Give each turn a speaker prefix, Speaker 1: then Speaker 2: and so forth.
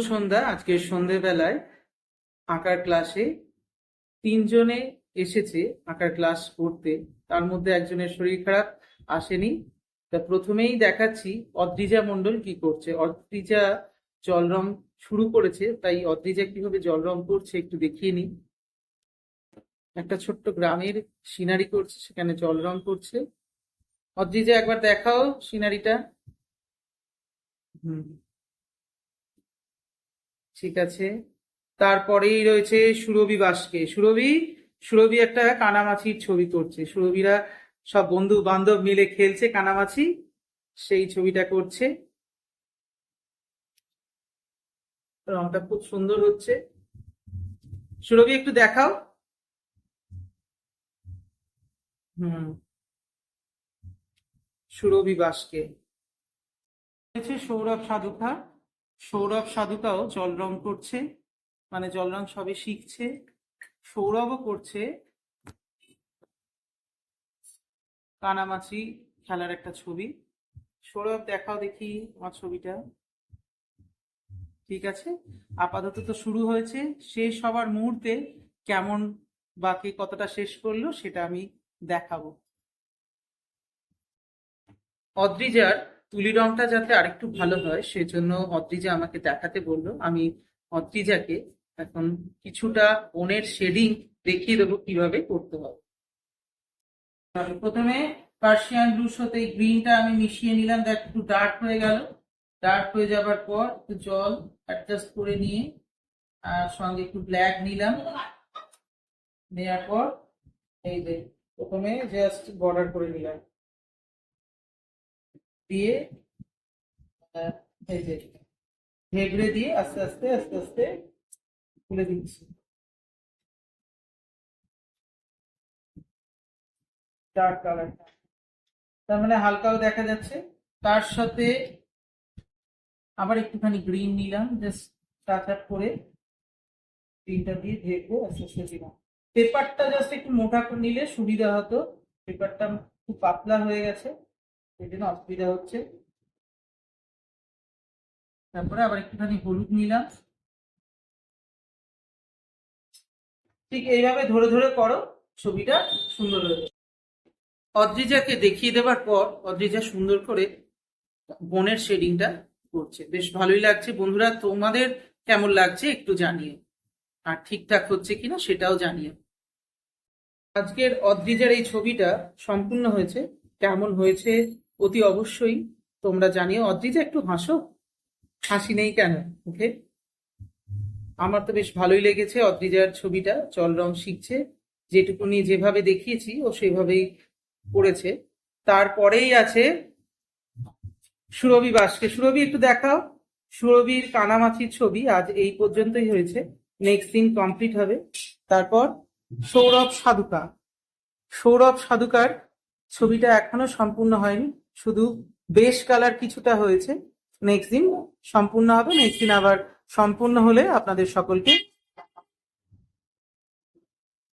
Speaker 1: সন্ধ্যা, আজকে সন্ধেবেলায় আঁকার ক্লাসে তিনজনে এসেছে আঁকার ক্লাস করতে। তার মধ্যে একজনের শরীর খারাপ, আসেনি। তা প্রথমেই দেখাচ্ছি অদ্রিজা মণ্ডল কি করছে। অদ্রিজা জল রং শুরু করেছে, তাই অদ্রিজা কীভাবে জল রং করছে একটু দেখিয়ে নিই। একটা ছোট্ট গ্রামের সিনারি করছে, সেখানে জল রং করছে। অদ্রিজা একবার দেখাও সিনারিটা। হুম। ঠিক আছে? তারপরেই রয়েছে সুরভি বাসকে। সুরভি সুরভি একটা কানামাছির ছবি করছে। সুরভিরা সব বন্ধু বান্ধব মিলে খেলছে কানামাছি, সেই ছবিটা করছে। রংটা খুব সুন্দর হচ্ছে। সুরভি, একটু দেখাও। হুম। সুরভি বাসকে। সৌরভ সাধুকা সৌরভ সাধুকাও জল রং করছে মানে জল রং সবে শিখছে, সৌরভও করছে। কানামাছি খেলার একটা ছবি। সৌরভ, দেখাও দেখি আমার ছবিটা। ঠিক আছে? আপাতত তো শুরু হয়েছে। শেষ হবার মুহূর্তে কেমন বাকি কতটা শেষ করল সেটা আমি দেখাবো। অদ্রিজার তুলি রংটা যাতে আরেকটু ভালো হয়, সেজন্য অদ্রিজা আমাকে দেখাতে বলল। আমি অদ্রিজাকে এখন কিছুটা বনের শেডিং দেখিয়ে দেবো কীভাবে করতে হবে প্রথমে পার্সিয়ান ব্লুর সাথে গ্রিনটা আমি মিশিয়ে নিলাম। দেখ, একটু ডার্ক হয়ে গেল। ডার্ক হয়ে যাবার পর একটু জল অ্যাডজাস্ট করে নিয়ে আর সঙ্গে একটু ব্ল্যাক নিলাম। নেওয়ার পর এই যে, প্রথমে জাস্ট বর্ডার করে নিলাম। দিয়ে এই যে দিয়ে আস্তে আস্তে আস্তে আস্তে খুলে দিচ্ছি। ডার্ক কালারটা তার মানে হালকাও দেখা যাচ্ছে। তার সাথে আবার একটুখানি গ্রিন নিলাম জাস্ট টাচ আপ করে গ্রিনটা দিয়ে দেখব আস্তে আস্তে দিলাম। পেপারটা জাস্ট একটু মোটা নিলে সুবিধা হতো। পেপারটা খুব পাতলা হয়ে গেছে। সেই অসুবিধা হচ্ছে। তারপরে আবার একটুখানি হলুদ নিলাম। ঠিক এইভাবে ধরে ধরে করো, ছবিটা সুন্দর হয়ে অদ্রিজাকে দেখিয়ে দেওয়ার পর অদ্রিজা সুন্দর করে বনের শেডিংটা করছে। বেশ ভালোই লাগছে। বন্ধুরা, তোমাদের কেমন লাগছে একটু জানিয়ে আর ঠিকঠাক হচ্ছে কিনা সেটাও জানিয়ে আজকের অদ্রিজার এই ছবিটা সম্পূর্ণ হয়েছে। কেমন হয়েছে অতি অবশ্যই তোমরা জানিও। অদ্রিজা, একটু হাসো। হাসি নেই কেন ওকে? আমার তো বেশ ভালোই লেগেছে অদ্রিজার ছবিটা। চল রং শিখছে। যেটুকুনি যেভাবে দেখিয়েছি, ও সেভাবেই করেছে। তারপরেই আছে সুরভি বাসকে। সুরভি, একটু দেখাও। সুরভির কানামাছির ছবি আজ এই পর্যন্তই হয়েছে। নেক্সট দিন কমপ্লিট হবে। তারপর সৌরভ সাধুকা সৌরভ সাধুকার ছবিটা এখনও সম্পূর্ণ হয়নি। শুধু বেশ কালার কিছুটা হয়েছে। নেক্সট দিন সম্পূর্ণ হবে। নেক্সট দিন আবার সম্পূর্ণ হলে আপনাদের সকলকে